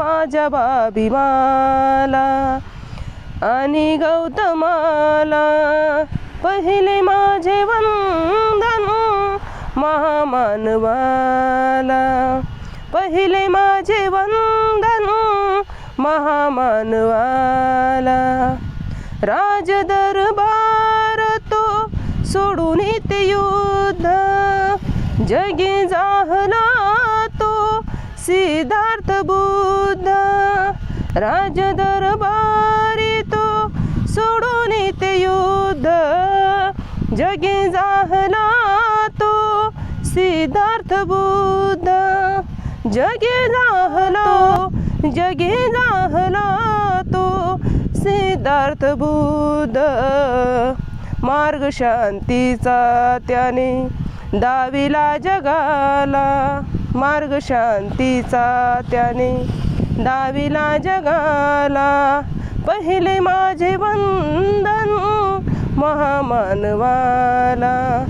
माझ्या बाबीमाला आणि गौतमाला. पहिले माझे वंदन महामानवाला. पहिले माझे वंदन महामानवाला. राजदरबार तो सोडून येते युद्ध. जगी जाहला सिद्धार्थ बुद्ध राज दरबारी तो सोडून येते युद्ध. जगे जाहला तो सिद्धार्थ बुद्ध. जगे जाहला जगे जाहला तो सिद्धार्थ बुद्ध. मार्ग शांतीचा त्याने दाविला जगाला. मार्ग शांतीचा त्याने दाविला जगाला. पहिले माझे वंदन महामानवाला.